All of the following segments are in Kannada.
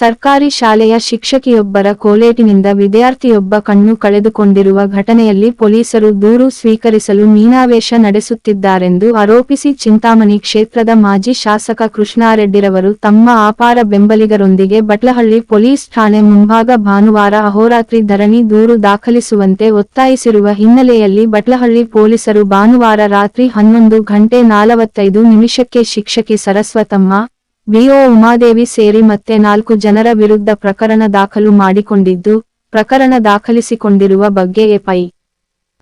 ಸರ್ಕಾರಿ ಶಾಲೆಯ ಶಿಕ್ಷಕಿಯೊಬ್ಬರ ಕೋಲೇಟಿನಿಂದ ವಿದ್ಯಾರ್ಥಿಯೊಬ್ಬ ಕಣ್ಣು ಕಳೆದುಕೊಂಡಿರುವ ಘಟನೆಯಲ್ಲಿ ಪೊಲೀಸರು ದೂರು ಸ್ವೀಕರಿಸಲು ಮೀನಾವೇಶ ನಡೆಸುತ್ತಿದ್ದಾರೆಂದು ಆರೋಪಿಸಿ ಚಿಂತಾಮಣಿ ಕ್ಷೇತ್ರದ ಮಾಜಿ ಶಾಸಕ ಕೃಷ್ಣಾರೆಡ್ಡಿರವರು ತಮ್ಮ ಆಪಾರ ಬೆಂಬಲಿಗರೊಂದಿಗೆ ಬಟ್ಲಹಳ್ಳಿ ಪೊಲೀಸ್ ಠಾಣೆ ಮುಂಭಾಗ ಭಾನುವಾರ ಅಹೋರಾತ್ರಿ ಧರಣಿ ದೂರು ದಾಖಲಿಸುವಂತೆ ಒತ್ತಾಯಿಸಿರುವ ಹಿನ್ನೆಲೆಯಲ್ಲಿ ಬಟ್ಲಹಳ್ಳಿ ಪೊಲೀಸರು ಭಾನುವಾರ ರಾತ್ರಿ ಹನ್ನೊಂದು ಗಂಟೆ ನಾಲವತ್ತೈದು ನಿಮಿಷಕ್ಕೆ ಶಿಕ್ಷಕಿ ಸರಸ್ವತಮ್ಮ ಬಿಒ ಉಮಾದೇವಿ ಸೇರಿ ಮತ್ತೆ ನಾಲ್ಕು ಜನರ ವಿರುದ್ಧ ಪ್ರಕರಣ ದಾಖಲು ಮಾಡಿಕೊಂಡಿದ್ದು, ಪ್ರಕರಣ ದಾಖಲಿಸಿಕೊಂಡಿರುವ ಬಗ್ಗೆ ಎಫ್ಐ.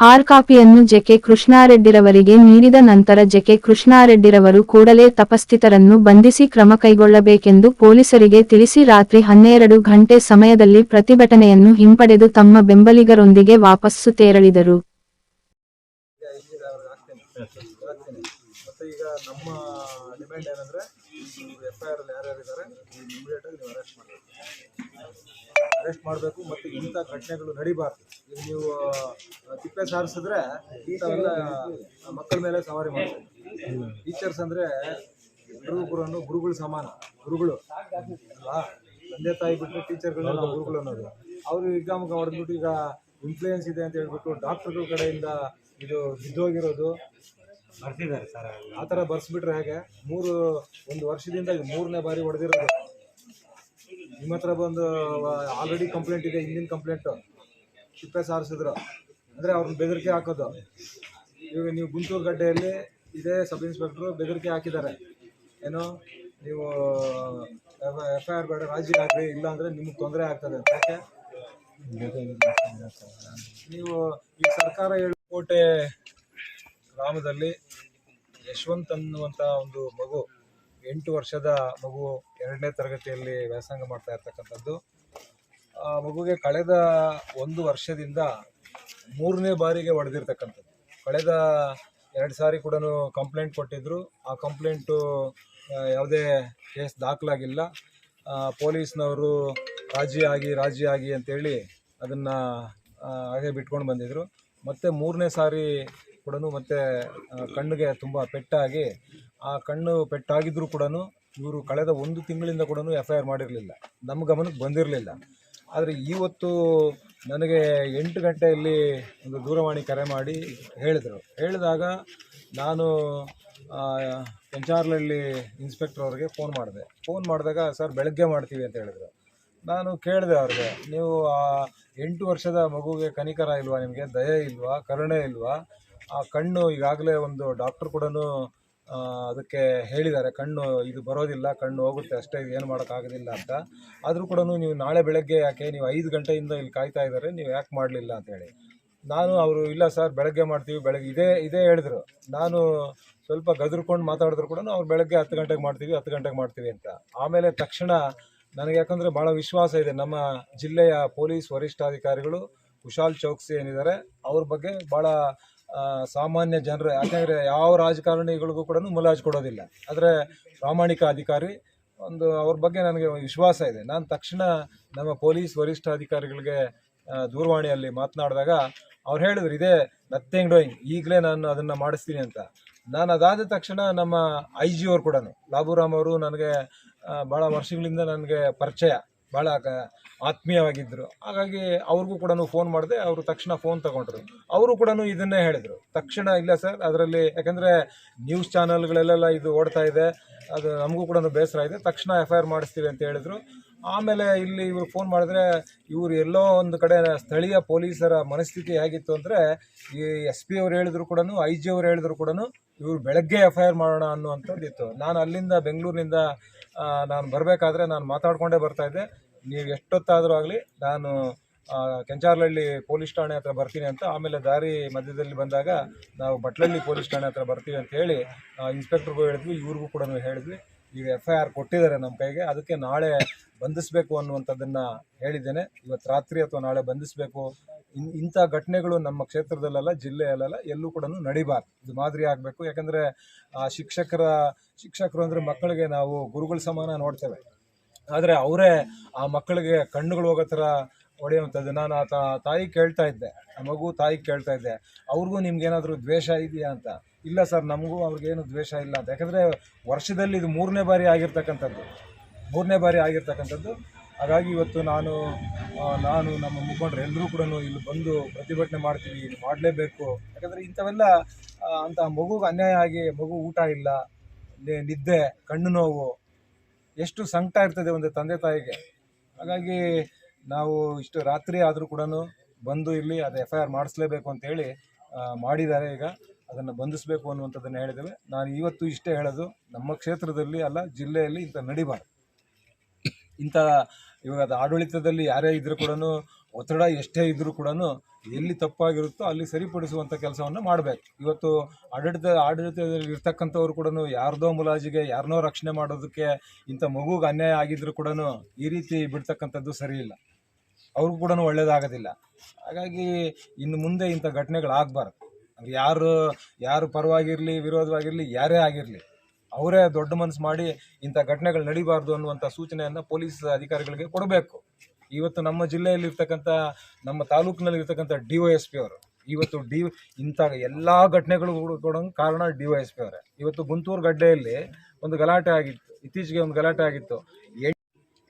ಆರ್ ಕಾಪಿಯನ್ನು ಜೆಕೆ ಕೃಷ್ಣಾರೆಡ್ಡಿರವರಿಗೆ ನೀಡಿದ ನಂತರ ಜೆಕೆ ಕೃಷ್ಣಾರೆಡ್ಡಿರವರು ಕೂಡಲೇ ತಪಸ್ಥಿತರನ್ನು ಬಂಧಿಸಿ ಕ್ರಮ ಕೈಗೊಳ್ಳಬೇಕೆಂದು ಪೊಲೀಸರಿಗೆ ತಿಳಿಸಿ ರಾತ್ರಿ ಹನ್ನೆರಡು ಗಂಟೆ ಸಮಯದಲ್ಲಿ ಪ್ರತಿಭಟನೆಯನ್ನು ಹಿಂಪಡೆದು ತಮ್ಮ ಬೆಂಬಲಿಗರೊಂದಿಗೆ ವಾಪಸ್ಸು ತೆರಳಿದರು. ಆಗ್ತೇನೆ ಮತ್ತು ಈಗ ನಮ್ಮ ಡಿಮ್ಯಾಂಡ್ ಏನಂದರೆ ಎಫ್ ಐ ಆರ್ ಯಾರ್ಯಾರು ಇದ್ದಾರೆ ಇಮಿಡಿಯೇಟಾಗಿ ನೀವು ಅರೆಸ್ಟ್ ಮಾಡಬೇಕು ಅರೆಸ್ಟ್ ಮಾಡಬೇಕು ಮತ್ತು ಇಂಥ ಘಟನೆಗಳು ನಡಿಬಾರ್ದು ಈಗ ನೀವು ತಿಪ್ಪೆ ಸಾರಿಸಿದ್ರೆ ಇಂಥವೆಲ್ಲ ಮಕ್ಕಳ ಮೇಲೆ ಸವಾರಿ ಮಾಡ್ತಾರೆ ಟೀಚರ್ಸ್ ಅಂದರೆ ಎಲ್ಲರೂ ಕೂಡ ಗುರುಗಳು ಸಮಾನ ಗುರುಗಳು ಅಲ್ವಾ ತಂದೆ ತಾಯಿ ಬಿಟ್ಟರೆ ಟೀಚರ್ಗಳನ್ನ ನಾವು ಗುರುಗಳು ಅನ್ನೋದು ಅವರು ಎಕ್ಸಾಮ್ಗೆ ಹೊಡೆದ್ಬಿಟ್ಟು ಈಗ ಇನ್ಫ್ಲೂಯೆನ್ಸ್ ಇದೆ ಅಂತ ಹೇಳ್ಬಿಟ್ಟು ಡಾಕ್ಟರ್ಗಳ ಕಡೆಯಿಂದ ಇದು ಬಿದ್ದೋಗಿರೋದು. ಬರ್ತಿದ್ದಾರೆ ಸರ್ ಆ ಥರ ಬರ್ಸ್ಬಿಟ್ರೆ ಹೇಗೆ? ಮೂರು ಒಂದು ವರ್ಷದಿಂದ ಇದು ಮೂರನೇ ಬಾರಿ ಹೊಡೆದಿರೋದು. ನಿಮ್ಮ ಹತ್ರ ಬಂದು ಆಲ್ರೆಡಿ ಕಂಪ್ಲೇಂಟ್ ಇದೆ ಹಿಂದಿನ ಕಂಪ್ಲೇಂಟು ಶಿಪ್ಪೆ ಸಾರಿಸಿದ್ರು. ಅಂದರೆ ಅವ್ರನ್ನ ಬೆದರಿಕೆ ಹಾಕೋದು. ಇವಾಗ ನೀವು ಗುಂಟೂರು ಗಡ್ಡೆಯಲ್ಲಿ ಇದೇ ಸಬ್ ಇನ್ಸ್ಪೆಕ್ಟ್ರು ಬೆದರಿಕೆ ಹಾಕಿದ್ದಾರೆ. ಏನು? ನೀವು ಎಫ್ ಐ ಆರ್ ಬೇಡ ರಾಜಿ ಆಗಲಿ ಇಲ್ಲ ಅಂದರೆ ನಿಮಗೆ ತೊಂದರೆ ಆಗ್ತದೆ ಯಾಕೆ? ನೀವು ಈ ಸರ್ಕಾರ ಹೇಳಿ ಕೋಟೆ ಗ್ರಾಮದಲ್ಲಿ ಯಶವಂತ್ ಅನ್ನುವಂಥ ಒಂದು ಮಗು, ಎಂಟು ವರ್ಷದ ಮಗು ಎರಡನೇ ತರಗತಿಯಲ್ಲಿ ವ್ಯಾಸಂಗ ಮಾಡ್ತಾ ಇರ್ತಕ್ಕಂಥದ್ದು. ಆ ಮಗುಗೆ ಕಳೆದ ಒಂದು ವರ್ಷದಿಂದ ಮೂರನೇ ಬಾರಿಗೆ ಹೊಡೆದಿರ್ತಕ್ಕಂಥದ್ದು ಕಳೆದ ಎರಡು ಸಾರಿ ಕೂಡ ಕಂಪ್ಲೇಂಟ್ ಕೊಟ್ಟಿದ್ದರು ಆ ಕಂಪ್ಲೇಂಟು ಯಾವುದೇ ಕೇಸ್ ದಾಖಲಾಗಿಲ್ಲ. ಪೊಲೀಸ್ನವರು ರಾಜಿ ಆಗಿ ರಾಜಿ ಆಗಿ ಅಂತೇಳಿ ಅದನ್ನು ಹಾಗೆ ಬಿಟ್ಕೊಂಡು ಬಂದಿದ್ದರು ಮತ್ತು ಮೂರನೇ ಸಾರಿ ಕೂಡ ಮತ್ತೆ ಕಣ್ಣಿಗೆ ತುಂಬ ಪೆಟ್ಟಾಗಿ ಆ ಕಣ್ಣು ಪೆಟ್ಟಾಗಿದ್ದರೂ ಕೂಡ ಇವರು ಕಳೆದ ಒಂದು ತಿಂಗಳಿಂದ ಕೂಡ ಎಫ್ ಐ ಆರ್ ಮಾಡಿರಲಿಲ್ಲ. ನಮ್ಮ ಗಮನಕ್ಕೆ ಬಂದಿರಲಿಲ್ಲ. ಆದರೆ ಇವತ್ತು ನನಗೆ ಎಂಟು ಗಂಟೆಯಲ್ಲಿ ಒಂದು ದೂರವಾಣಿ ಕರೆ ಮಾಡಿ ಹೇಳಿದರು. ಹೇಳಿದಾಗ ನಾನು ಆ, ಕೆಂಚಾರ್ಲಹಳ್ಳಿ ಇನ್ಸ್ಪೆಕ್ಟರ್ ಅವ್ರಿಗೆ ಫೋನ್ ಮಾಡಿದೆ. ಫೋನ್ ಮಾಡಿದಾಗ ಸರ್ ಬೆಳಗ್ಗೆ ಮಾಡ್ತೀವಿ ಅಂತ ಹೇಳಿದರು. ನಾನು ಕೇಳಿದೆ ಅವ್ರಿಗೆ ನೀವು ಆ ಎಂಟು ವರ್ಷದ ಮಗುವಿಗೆ ಕನಿಕರ ಇಲ್ವಾ, ನಿಮಗೆ ದಯೆ ಇಲ್ವಾ, ಕರುಣೆ ಇಲ್ವಾ? ಆ ಕಣ್ಣು ಈಗಾಗಲೇ ಒಂದು ಡಾಕ್ಟರ್ ಕೂಡ ಅದಕ್ಕೆ ಹೇಳಿದ್ದಾರೆ, ಕಣ್ಣು ಇದು ಬರೋದಿಲ್ಲ, ಕಣ್ಣು ಹೋಗುತ್ತೆ, ಅಷ್ಟೇ ಏನು ಮಾಡೋಕ್ಕಾಗೋದಿಲ್ಲ ಅಂತ. ಆದರೂ ಕೂಡ ನೀವು ನಾಳೆ ಬೆಳಗ್ಗೆ ಯಾಕೆ, ನೀವು ಐದು ಗಂಟೆಯಿಂದ ಇಲ್ಲಿ ಕಾಯ್ತಾ ಇದ್ದಾರೆ, ನೀವು ಯಾಕೆ ಮಾಡಲಿಲ್ಲ ಅಂತೇಳಿ ನಾನು, ಅವರು, ಇಲ್ಲ ಸರ್, ಬೆಳಗ್ಗೆ ಮಾಡ್ತೀವಿ, ಬೆಳಗ್ಗೆ ಇದೇ ಇದೇ ಹೇಳಿದ್ರು. ನಾನು ಸ್ವಲ್ಪ ಗದರ್ಕೊಂಡು ಮಾತಾಡಿದ್ರು ಕೂಡ ಅವ್ರು ಬೆಳಗ್ಗೆ ಹತ್ತು ಗಂಟೆಗೆ ಮಾಡ್ತೀವಿ, ಹತ್ತು ಗಂಟೆಗೆ ಮಾಡ್ತೀವಿ ಅಂತ. ಆಮೇಲೆ ತಕ್ಷಣ ನನಗೆ ಯಾಕಂದರೆ ಭಾಳ ವಿಶ್ವಾಸ ಇದೆ. ನಮ್ಮ ಜಿಲ್ಲೆಯ ಪೊಲೀಸ್ ವರಿಷ್ಠಾಧಿಕಾರಿಗಳು ಕುಶಾಲ್ ಚೌಕ್ಸಿ ಏನಿದ್ದಾರೆ, ಅವ್ರ ಬಗ್ಗೆ ಭಾಳ ಸಾಮಾನ್ಯ ಜನರು, ಯಾಕಂದರೆ ಯಾವ ರಾಜಕಾರಣಿಗಳಿಗೂ ಕೂಡ ಮುಲಾಜ್ ಕೊಡೋದಿಲ್ಲ. ಆದರೆ ಪ್ರಾಮಾಣಿಕ ಅಧಿಕಾರಿ, ಒಂದು ಅವ್ರ ಬಗ್ಗೆ ನನಗೆ ವಿಶ್ವಾಸ ಇದೆ. ನಾನು ತಕ್ಷಣ ನಮ್ಮ ಪೊಲೀಸ್ ವರಿಷ್ಠಾಧಿಕಾರಿಗಳಿಗೆ ದೂರವಾಣಿಯಲ್ಲಿ ಮಾತನಾಡಿದಾಗ ಅವ್ರು ಹೇಳಿದ್ರು, ಇದೇ ನಥಿಂಗ್ ಡೂಯಿಂಗ್ ಈಗಲೇ ನಾನು ಅದನ್ನು ಮಾಡಿಸ್ತೀನಿ ಅಂತ. ನಾನು ಅದಾದ ತಕ್ಷಣ ನಮ್ಮ ಐ ಜಿ ಅವರು ಕೂಡ ಲಾಬುರಾಮ್ ಅವರು ನನಗೆ ಭಾಳ ವರ್ಷಗಳಿಂದ ನನಗೆ ಪರಿಚಯ ಭಾಳ ಆತ್ಮೀಯವಾಗಿದ್ದರು ಹಾಗಾಗಿ ಅವ್ರಿಗೂ ಕೂಡ ಫೋನ್ ಮಾಡಿದೆ, ಅವರು ತಕ್ಷಣ ಫೋನ್ ತಗೊಂಡ್ರು. ಅವರು ಕೂಡ ಇದನ್ನೇ ಹೇಳಿದರು. ತಕ್ಷಣ ಇಲ್ಲ ಸರ್ ಅದರಲ್ಲಿ ಯಾಕಂದರೆ ನ್ಯೂಸ್ ಚಾನಲ್ಗಳಲ್ಲೆಲ್ಲ ಇದು ಓಡ್ತಾ ಇದೆ, ಅದು ನಮಗೂ ಕೂಡ ಬೇಸರ ಇದೆ ತಕ್ಷಣ ಎಫ್ ಐ ಆರ್ ಮಾಡಿಸ್ತೀವಿ ಅಂತ ಹೇಳಿದರು. ಆಮೇಲೆ ಇಲ್ಲಿ ಇವರು ಫೋನ್ ಮಾಡಿದ್ರೆ ಇವರು ಎಲ್ಲೋ ಒಂದು ಕಡೆ ಸ್ಥಳೀಯ ಪೊಲೀಸರ ಮನಸ್ಥಿತಿ ಹೇಗಿತ್ತು ಅಂದರೆ ಈ ಎಸ್ ಪಿ ಅವ್ರು ಹೇಳಿದ್ರು ಕೂಡ ಐ ಜಿ ಅವ್ರು ಹೇಳಿದ್ರು ಕೂಡ ಇವರು ಬೆಳಗ್ಗೆ ಎಫ್ ಐ ಆರ್ ಮಾಡೋಣ ಅನ್ನುವಂಥದ್ದು ಇತ್ತು. ನಾನು ಅಲ್ಲಿಂದ ಬೆಂಗಳೂರಿನಿಂದ ನಾನು ಬರಬೇಕಾದ್ರೆ ನಾನು ಮಾತಾಡಿಕೊಂಡೇ ಬರ್ತಾ ಇದ್ದೆ. ನೀವು ಎಷ್ಟೊತ್ತಾದರೂ ಆಗಲಿ ನಾನು ಕೆಂಚಾರ್ಲಹಳ್ಳಿ ಪೊಲೀಸ್ ಠಾಣೆ ಹತ್ರ ಬರ್ತೀನಿ ಅಂತ, ಆಮೇಲೆ ದಾರಿ ಮಧ್ಯದಲ್ಲಿ ಬಂದಾಗ ನಾವು ಬಟ್ಲಳ್ಳಿ ಪೊಲೀಸ್ ಠಾಣೆ ಹತ್ರ ಬರ್ತೀವಿ ಅಂತ ಹೇಳಿ ಇನ್ಸ್ಪೆಕ್ಟ್ರಿಗೂ ಹೇಳಿದ್ವಿ, ಇವ್ರಿಗೂ ಕೂಡ ಹೇಳಿದ್ವಿ. ಈಗ ಎಫ್ ಐ ಆರ್ ಕೊಟ್ಟಿದ್ದಾರೆ ನಮ್ಮ ಕೈಗೆ, ಅದಕ್ಕೆ ನಾಳೆ ಬಂಧಿಸಬೇಕು ಅನ್ನುವಂಥದ್ದನ್ನು ಹೇಳಿದ್ದೇನೆ. ಇವತ್ತು ರಾತ್ರಿ ಅಥವಾ ನಾಳೆ ಬಂಧಿಸಬೇಕು. ಇನ್, ಇಂಥ ಘಟನೆಗಳು ನಮ್ಮ ಕ್ಷೇತ್ರದಲ್ಲೆಲ್ಲ, ಜಿಲ್ಲೆಯಲ್ಲೆಲ್ಲ ಎಲ್ಲೂ ಕೂಡ ನಡಿಬಾರ್ದು. ಇದು ಮಾದರಿ ಆಗಬೇಕು. ಯಾಕಂದರೆ, ಆ ಶಿಕ್ಷಕರ, ಶಿಕ್ಷಕರು ಅಂದರೆ ಮಕ್ಕಳಿಗೆ ನಾವು ಗುರುಗಳ ಸಮಾನ ನೋಡ್ತೇವೆ. ಆದರೆ ಅವರೇ ಆ ಮಕ್ಕಳಿಗೆ ಕಣ್ಣುಗಳು ಹೋಗೋ ಥರ ಹೊಡೆಯುವಂಥದ್ದು. ನಾನು ಆ ತಾಯಿ ಕೇಳ್ತಾ ಇದ್ದೆ. ಮಗು ತಾಯಿ ಕೇಳ್ತಾ ಇದ್ದೆ. ಅವ್ರಿಗೂ ನಿಮ್ಗೇನಾದರೂ ದ್ವೇಷ ಇದೆಯಾ ಅಂತ. ಇಲ್ಲ ಸರ್, ನಮಗೂ ಅವ್ರಿಗೇನು ದ್ವೇಷ ಇಲ್ಲ ಅಂತ. ಯಾಕಂದರೆ ವರ್ಷದಲ್ಲಿ ಇದು ಮೂರನೇ ಬಾರಿ ಆಗಿರ್ತಕ್ಕಂಥದ್ದು. ಮೂರನೇ ಬಾರಿ ಆಗಿರ್ತಕ್ಕಂಥದ್ದು. ಹಾಗಾಗಿ ಇವತ್ತು ನಾನು ನಾನು ನಮ್ಮ ಮುಖಂಡರು ಎಲ್ಲರೂ ಕೂಡ ಇಲ್ಲಿ ಬಂದು ಪ್ರತಿಭಟನೆ ಮಾಡ್ತೀವಿ ಮಾಡಲೇಬೇಕು. ಯಾಕಂದರೆ ಇಂಥವೆಲ್ಲ ಅಂತ ಮಗುಗೆ ಅನ್ಯಾಯ ಆಗಿ ಮಗು ಊಟ ಇಲ್ಲ ನಿದ್ದೆ, ಕಣ್ಣು ನೋವು, ಎಷ್ಟು ಸಂಕಟ ಇರ್ತದೆ ಒಂದು ತಂದೆ ತಾಯಿಗೆ. ಹಾಗಾಗಿ ನಾವು ಇಷ್ಟು ರಾತ್ರಿ ಆದರೂ ಕೂಡ ಬಂದು ಇಲ್ಲಿ ಅದು ಎಫ್ ಐ ಆರ್ ಮಾಡಿಸ್ಲೇಬೇಕು ಅಂತೇಳಿ ಮಾಡಿದ್ದಾರೆ ಈಗ. ಅದನ್ನು ಬಂಧಿಸಬೇಕು ಅನ್ನುವಂಥದ್ದನ್ನು ಹೇಳಿದ್ದೇವೆ. ನಾನು ಇವತ್ತು ಇಷ್ಟೇ ಹೇಳೋದು, ನಮ್ಮ ಕ್ಷೇತ್ರದಲ್ಲಿ ಅಲ್ಲ, ಜಿಲ್ಲೆಯಲ್ಲಿ ಇಂಥ ನಡಿಬಾರ್ದು. ಇಂಥ ಇವಾಗ ಅದು ಆಡಳಿತದಲ್ಲಿ ಯಾರೇ ಇದ್ರೂ ಕೂಡ ಒತ್ತಡ ಎಷ್ಟೇ ಇದ್ದರೂ ಕೂಡ ಎಲ್ಲಿ ತಪ್ಪಾಗಿರುತ್ತೋ ಅಲ್ಲಿ ಸರಿಪಡಿಸುವಂಥ ಕೆಲಸವನ್ನು ಮಾಡಬೇಕು. ಇವತ್ತು ಆಡಳಿತ, ಆಡಳಿತದಲ್ಲಿ ಇರ್ತಕ್ಕಂಥವ್ರು ಕೂಡ ಯಾರ್ದೋ ಮುಲಾಜಿಗೆ ಯಾರನ್ನೋ ರಕ್ಷಣೆ ಮಾಡೋದಕ್ಕೆ ಇಂಥ ಮಗುಗೆ ಅನ್ಯಾಯ ಆಗಿದ್ರು ಕೂಡ ಈ ರೀತಿ ಬಿಡ್ತಕ್ಕಂಥದ್ದು ಸರಿ ಇಲ್ಲ. ಅವ್ರಿಗೂ ಕೂಡ ಒಳ್ಳೇದಾಗೋದಿಲ್ಲ. ಹಾಗಾಗಿ ಇನ್ನು ಮುಂದೆ ಇಂಥ ಘಟನೆಗಳಾಗಬಾರ್ದು. ಯಾರು ಯಾರು ಪರವಾಗಿರಲಿ, ವಿರೋಧವಾಗಿರಲಿ, ಯಾರೇ ಆಗಿರಲಿ ಅವರೇ ದೊಡ್ಡ ಮನಸ್ಸು ಮಾಡಿ ಇಂಥ ಘಟನೆಗಳು ನಡಿಬಾರ್ದು ಅನ್ನುವಂಥ ಸೂಚನೆಯನ್ನು ಪೊಲೀಸ್ ಅಧಿಕಾರಿಗಳಿಗೆ ಕೊಡಬೇಕು. ಇವತ್ತು ನಮ್ಮ ಜಿಲ್ಲೆಯಲ್ಲಿ ಇರ್ತಕ್ಕಂಥ ನಮ್ಮ ತಾಲೂಕಿನಲ್ಲಿ ಇರ್ತಕ್ಕಂಥ ಡಿ ವೈ ಎಸ್ ಪಿ ಅವರು, ಇವತ್ತು ಡಿ, ಇಂಥ ಎಲ್ಲ ಘಟನೆಗಳು ಕೊಡೋಂಗೆ ಕಾರಣ ಡಿ ವೈ ಎಸ್ ಪಿ ಅವರೇ. ಇವತ್ತು ಗುಂತೂರು ಗಡ್ಡೆಯಲ್ಲಿ ಒಂದು ಗಲಾಟೆ ಆಗಿತ್ತು, ಇತ್ತೀಚೆಗೆ ಒಂದು ಗಲಾಟೆ ಆಗಿತ್ತು.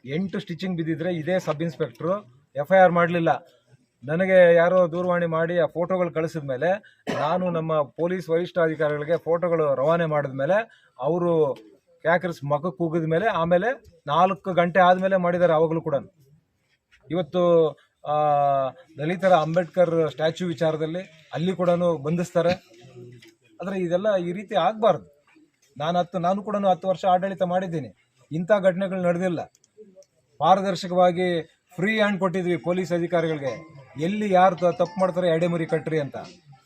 ಎಂಟು ಸ್ಟಿಚಿಂಗ್ ಬಿದ್ದಿದ್ರೆ ಇದೇ sub inspector F I R ಮಾಡಲಿಲ್ಲ. ನನಗೆ ಯಾರೋ ದೂರವಾಣಿ ಮಾಡಿ ಆ ಫೋಟೋಗಳು ಕಳಿಸಿದ ಮೇಲೆ ನಾನು ನಮ್ಮ ಪೊಲೀಸ್ ವರಿಷ್ಠಾಧಿಕಾರಿಗಳಿಗೆ ಫೋಟೋಗಳು ರವಾನೆ ಮಾಡಿದ ಮೇಲೆ ಅವರು ಕ್ಯಾಕರ್ಸ್ ಮಗ ಕೂಗಿದ ಮೇಲೆ ಆಮೇಲೆ ನಾಲ್ಕು ಗಂಟೆ ಆದಮೇಲೆ ಮಾಡಿದ್ದಾರೆ ಅವಾಗಲೂ ಕೂಡ. ಇವತ್ತು ದಲಿತರ ಅಂಬೇಡ್ಕರ್ ಸ್ಟ್ಯಾಚ್ಯು ವಿಚಾರದಲ್ಲಿ ಅಲ್ಲಿ ಕೂಡ ಬಂಧಿಸ್ತಾರೆ. ಆದರೆ ಇದೆಲ್ಲ ಈ ರೀತಿ ಆಗಬಾರ್ದು. ನಾನು ಹತ್ತು, ನಾನು ಕೂಡ ಹತ್ತು ವರ್ಷ ಆಡಳಿತ ಮಾಡಿದ್ದೀನಿ. ಇಂಥ ಘಟನೆಗಳು ನಡೆದಿಲ್ಲ. ಪಾರದರ್ಶಕವಾಗಿ ಫ್ರೀ ಹ್ಯಾಂಡ್ ಕೊಟ್ಟಿದ್ವಿ ಪೊಲೀಸ್ ಅಧಿಕಾರಿಗಳಿಗೆ. ಎಲ್ಲಿ ಯಾರು ತಪ್ಪು ಮಾಡ್ತಾರೆ ಎಡೆಮುರಿ ಕಟ್ರಿ ಅಂತ.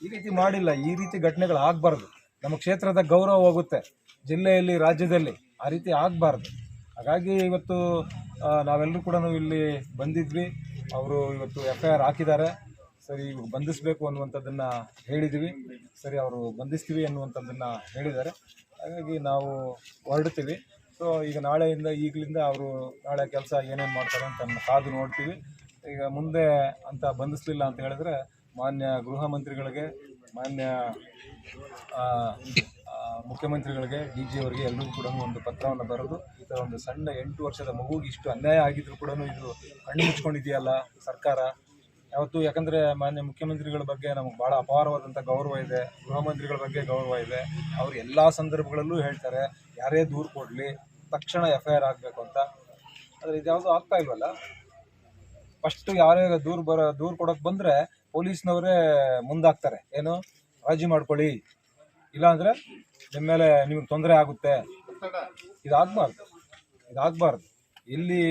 ಈ ರೀತಿ ಮಾಡಿಲ್ಲ, ಈ ರೀತಿ ಘಟನೆಗಳು ಆಗಬಾರ್ದು. ನಮ್ಮ ಕ್ಷೇತ್ರದ ಗೌರವ ಹೋಗುತ್ತೆ, ಜಿಲ್ಲೆಯಲ್ಲಿ, ರಾಜ್ಯದಲ್ಲಿ ಆ ರೀತಿ ಆಗಬಾರ್ದು. ಹಾಗಾಗಿ ಇವತ್ತು ನಾವೆಲ್ಲರೂ ಕೂಡ ಇಲ್ಲಿ ಬಂದಿದ್ವಿ. ಅವರು ಇವತ್ತು ಎಫ್ ಐ ಆರ್ ಹಾಕಿದ್ದಾರೆ. ಸರಿ ಬಂಧಿಸಬೇಕು ಅನ್ನುವಂಥದ್ದನ್ನು ಹೇಳಿದ್ವಿ. ಸರಿ, ಅವರು ಬಂಧಿಸ್ತೀವಿ ಅನ್ನುವಂಥದ್ದನ್ನು ಹೇಳಿದ್ದಾರೆ. ಹಾಗಾಗಿ ನಾವು ಹೊರಡ್ತೀವಿ. ಸೊ ಈಗ ನಾಳೆಯಿಂದ, ಈಗಲಿಂದ ಅವರು ನಾಳೆ ಕೆಲಸ ಏನೇನು ಮಾಡ್ತಾರೆ ಅಂತ ಕಾದು ನೋಡ್ತೀವಿ. ಈಗ ಮುಂದೆ ಅಂತ ಬಂಧಿಸಲಿಲ್ಲ ಅಂತ ಹೇಳಿದ್ರೆ ಮಾನ್ಯ ಗೃಹ ಮಂತ್ರಿಗಳಿಗೆ, ಮಾನ್ಯ ಮುಖ್ಯಮಂತ್ರಿಗಳಿಗೆ, ಡಿ ಜಿ ಅವರಿಗೆ ಎಲ್ಲರಿಗೂ ಕೂಡ ಒಂದು ಪತ್ರವನ್ನು ಬರೆದು, ಈ ಥರ ಒಂದು ಸಣ್ಣ ಎಂಟು ವರ್ಷದ ಮಗುಗೆ ಇಷ್ಟು ಅನ್ಯಾಯ ಆಗಿದ್ರು ಕೂಡ ಇದು ಕಣ್ಣು ಮುಚ್ಕೊಂಡಿದೆಯಲ್ಲ ಸರ್ಕಾರ. ಯಾವತ್ತು ಯಾಕಂದರೆ ಮಾನ್ಯ ಮುಖ್ಯಮಂತ್ರಿಗಳ ಬಗ್ಗೆ ನಮಗೆ ಭಾಳ ಅಪಾರವಾದಂಥ ಗೌರವ ಇದೆ, ಗೃಹ ಮಂತ್ರಿಗಳ ಬಗ್ಗೆ ಗೌರವ ಇದೆ. ಅವರು ಎಲ್ಲ ಸಂದರ್ಭಗಳಲ್ಲೂ ಹೇಳ್ತಾರೆ, ಯಾರೇ ದೂರು ಕೊಡಲಿ, ತಕ್ಷಣ ಎಫ್ ಐ ಆರ್ ಆಗಬೇಕು ಅಂತ. ಆದರೆ ಇದ್ಯಾವುದೂ ಆಗ್ತಾ ಇಲ್ವಲ್ಲ? ಫಸ್ಟ್ ಯಾರೇ ದೂರು ಬರ ದೂರು ಕೊಡೋಕೆ ಬಂದರೆ ಪೊಲೀಸ್ನವರೇ ಮುಂದಾಗ್ತಾರೆ. ಏನು? ರಾಜಿ ಮಾಡ್ಕೊಳ್ಳಿ. ಇಲ್ಲಾಂದರೆ ನಿಮ್ಮ ಮೇಲೆ ನಿಮಗೆ ತೊಂದರೆ ಆಗುತ್ತೆ. ಇದಾಗಬಾರ್ದು. ಇದಾಗಬಾರ್ದು. ಎಲ್ಲಿ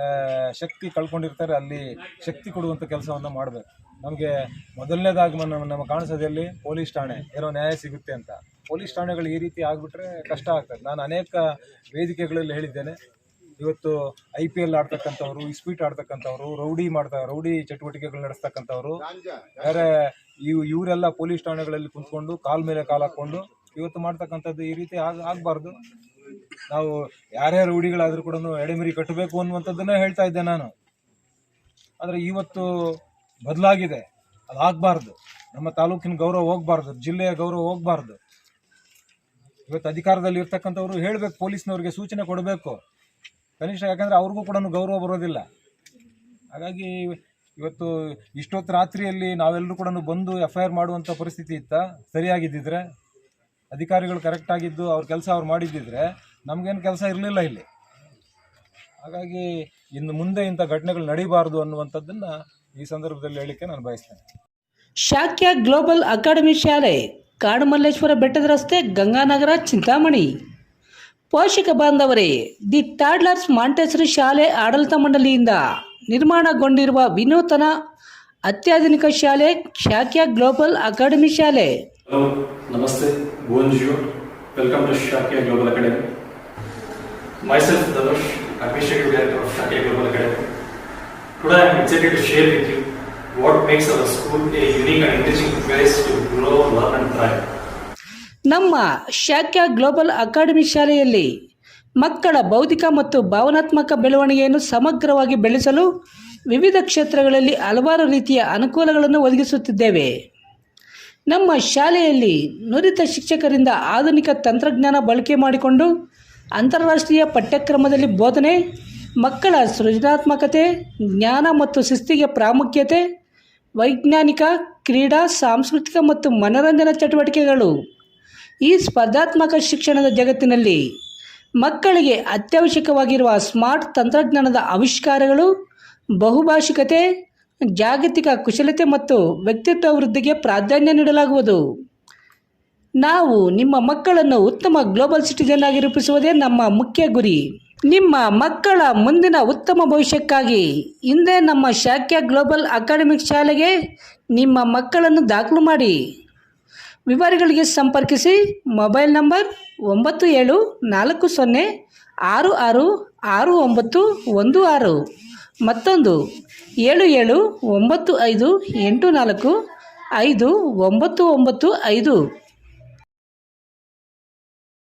ಆ, ಶಕ್ತಿ ಕಳ್ಕೊಂಡಿರ್ತಾರೆ ಅಲ್ಲಿ ಶಕ್ತಿ ಕೊಡುವಂಥ ಕೆಲಸವನ್ನು ಮಾಡಬೇಕು. ನಮಗೆ ಮೊದಲನೇದಾಗಿ ನಮ್ಮ ಕಾಣಿಸೋದಲ್ಲಿ ಪೊಲೀಸ್ ಠಾಣೆ ಏನೋ ನ್ಯಾಯ ಸಿಗುತ್ತೆ ಅಂತ. ಪೊಲೀಸ್ ಠಾಣೆಗಳು ಈ ರೀತಿ ಆಗಿಬಿಟ್ರೆ ಕಷ್ಟ ಆಗ್ತದೆ. ನಾನು ಅನೇಕ ವೇದಿಕೆಗಳಲ್ಲಿ ಹೇಳಿದ್ದೇನೆ. ಇವತ್ತು ಐ ಪಿ ಎಲ್ ಆಡ್ತಕ್ಕಂಥವ್ರು ಇಸ್ಪೀಟ್ ಆಡ್ತಕ್ಕಂಥವ್ರು, ರೌಡಿ ಮಾಡ್ತಾ, ರೌಡಿ ಚಟುವಟಿಕೆಗಳು ನಡೆಸ್ತಕ್ಕಂಥವ್ರು ಬೇರೆ ಇವ್ ಇವರೆಲ್ಲ ಪೊಲೀಸ್ ಠಾಣೆಗಳಲ್ಲಿ ಕುಂತ್ಕೊಂಡು ಕಾಲ್ ಮೇಲೆ ಕಾಲು ಹಾಕ್ಕೊಂಡು ಇವತ್ತು ಮಾಡ್ತಕ್ಕಂಥದ್ದು ಈ ರೀತಿ ಆಗ ಆಗಬಾರ್ದು. ನಾವು ಯಾರ್ಯಾರು ರೂಢಿಗಳಾದರೂ ಕೂಡ ಎಡೆಮರಿ ಕಟ್ಟಬೇಕು ಅನ್ನುವಂಥದ್ದನ್ನೇ ಹೇಳ್ತಾ ಇದ್ದೆ ನಾನು. ಆದರೆ ಇವತ್ತು ಬದಲಾಗಿದೆ. ಅದಾಗಬಾರ್ದು ನಮ್ಮ ತಾಲೂಕಿನ ಗೌರವ ಹೋಗ್ಬಾರ್ದು, ಜಿಲ್ಲೆಯ ಗೌರವ ಹೋಗ್ಬಾರ್ದು. ಇವತ್ತು ಅಧಿಕಾರದಲ್ಲಿ ಇರ್ತಕ್ಕಂಥವ್ರು ಹೇಳಬೇಕು, ಪೊಲೀಸ್ನವ್ರಿಗೆ ಸೂಚನೆ ಕೊಡಬೇಕು. ಕನಿಷ್ಠ ಯಾಕಂದರೆ ಅವ್ರಿಗೂ ಕೂಡ ಗೌರವ ಬರೋದಿಲ್ಲ. ಹಾಗಾಗಿ ಇವತ್ತು ಇಷ್ಟೊತ್ತು ರಾತ್ರಿಯಲ್ಲಿ ನಾವೆಲ್ಲರೂ ಕೂಡ ಬಂದು ಎಫ್ ಐ ಆರ್ ಮಾಡುವಂಥ ಪರಿಸ್ಥಿತಿ ಇತ್ತ, ಸರಿಯಾಗಿದ್ದಿದ್ರೆ, ಅಧಿಕಾರಿಗಳು ಕರೆಕ್ಟ್ ಆಗಿದ್ದು ಅವ್ರ ಕೆಲಸ ಅವ್ರು ಮಾಡಿದ್ದಿದ್ರೆ ನಮಗೇನು ಕೆಲಸ ಇರಲಿಲ್ಲ ಇಲ್ಲಿ. ಹಾಗಾಗಿ ಇನ್ನು ಮುಂದೆ ಇಂಥ ಘಟನೆಗಳು ನಡೀಬಾರ್ದು ಅನ್ನುವಂಥದ್ದನ್ನು ಈ ಸಂದರ್ಭದಲ್ಲಿ ಹೇಳಲಿಕ್ಕೆ ನಾನು ಬಯಸ್ತೇನೆ. ಶಾಖ್ಯ ಗ್ಲೋಬಲ್ ಅಕಾಡೆಮಿ ಶಾಲೆ, ಕಾಡುಮಲ್ಲೇಶ್ವರ ಬೆಟ್ಟದ ರಸ್ತೆ ಗಂಗಾನಗರ, ಚಿಂತಾಮಣಿ. ಪೋಷಕ ಬಾಂಧವರೇ, ದಿ ಟಾಡ್ಲರ್ಸ್ ಮಾಂಟೆಸರಿ ಶಾಲೆ ಆಡಳಿತ ಮಂಡಳಿಯಿಂದ ನಿರ್ಮಾಣಗೊಂಡಿರುವ ವಿನೂತನ ಅತ್ಯಾಧುನಿಕ ಶಾಲೆ ಶಾಖ್ಯಾ ಗ್ಲೋಬಲ್ ಅಕಾಡೆಮಿ ಶಾಲೆ. ನಮಸ್ತೆ ವೆಲ್ಕಮ್ ಟು ಗ್ಲೋಬಲ್ ಅಕಾಡೆಮಿ. ನಮ್ಮ ಶಾಕ್ಯ ಗ್ಲೋಬಲ್ ಅಕಾಡೆಮಿ ಶಾಲೆಯಲ್ಲಿ ಮಕ್ಕಳ ಬೌದ್ಧಿಕ ಮತ್ತು ಭಾವನಾತ್ಮಕ ಬೆಳವಣಿಗೆಯನ್ನು ಸಮಗ್ರವಾಗಿ ಬೆಳೆಸಲು ವಿವಿಧ ಕ್ಷೇತ್ರಗಳಲ್ಲಿ ಹಲವಾರು ರೀತಿಯ ಅನುಕೂಲಗಳನ್ನು ಒದಗಿಸುತ್ತಿದ್ದೇವೆ. ನಮ್ಮ ಶಾಲೆಯಲ್ಲಿ ನುರಿತ ಶಿಕ್ಷಕರಿಂದ ಆಧುನಿಕ ತಂತ್ರಜ್ಞಾನ ಬಳಕೆ ಮಾಡಿಕೊಂಡು ಅಂತಾರಾಷ್ಟ್ರೀಯ ಪಠ್ಯಕ್ರಮದಲ್ಲಿ ಬೋಧನೆ, ಮಕ್ಕಳ ಸೃಜನಾತ್ಮಕತೆ, ಜ್ಞಾನ ಮತ್ತು ಶಿಸ್ತಿಗೆ ಪ್ರಾಮುಖ್ಯತೆ, ವೈಜ್ಞಾನಿಕ, ಕ್ರೀಡಾ, ಸಾಂಸ್ಕೃತಿಕ ಮತ್ತು ಮನರಂಜನಾ ಚಟುವಟಿಕೆಗಳು ಈ ಸ್ಪರ್ಧಾತ್ಮಕ ಶಿಕ್ಷಣದ ಜಗತ್ತಿನಲ್ಲಿ ಮಕ್ಕಳಿಗೆ ಅತ್ಯವಶ್ಯಕವಾಗಿರುವ ಸ್ಮಾರ್ಟ್ ತಂತ್ರಜ್ಞಾನದ ಆವಿಷ್ಕಾರಗಳು ಬಹುಭಾಷಿಕತೆ ಜಾಗತಿಕ ಕುಶಲತೆ ಮತ್ತು ವ್ಯಕ್ತಿತ್ವ ವೃದ್ಧಿಗೆ ಪ್ರಾಧಾನ್ಯ ನೀಡಲಾಗುವುದು. ನಾವು ನಿಮ್ಮ ಮಕ್ಕಳನ್ನು ಉತ್ತಮ ಗ್ಲೋಬಲ್ ಸಿಟಿಜನ್ ಆಗಿ ರೂಪಿಸುವುದೇ ನಮ್ಮ ಮುಖ್ಯ ಗುರಿ. ನಿಮ್ಮ ಮಕ್ಕಳ ಮುಂದಿನ ಉತ್ತಮ ಭವಿಷ್ಯಕ್ಕಾಗಿ ಹಿಂದೆ ನಮ್ಮ ಶಾಖ್ಯ ಗ್ಲೋಬಲ್ ಅಕಾಡೆಮಿಕ್ ಶಾಲೆಗೆ ನಿಮ್ಮ ಮಕ್ಕಳನ್ನು ದಾಖಲು ಮಾಡಿ. ವಿವರಗಳಿಗೆ ಸಂಪರ್ಕಿಸಿ ಮೊಬೈಲ್ ನಂಬರ್ ಒಂಬತ್ತು ಏಳು ನಾಲ್ಕು ಸೊನ್ನೆ ಆರು ಆರು ಆರು ಒಂಬತ್ತು ಒಂದು ಆರು. ಮತ್ತೊಂದು ಏಳು ಏಳು ಒಂಬತ್ತು ಐದು ಎಂಟು ನಾಲ್ಕು ಐದು ಒಂಬತ್ತು ಒಂಬತ್ತು ಐದು.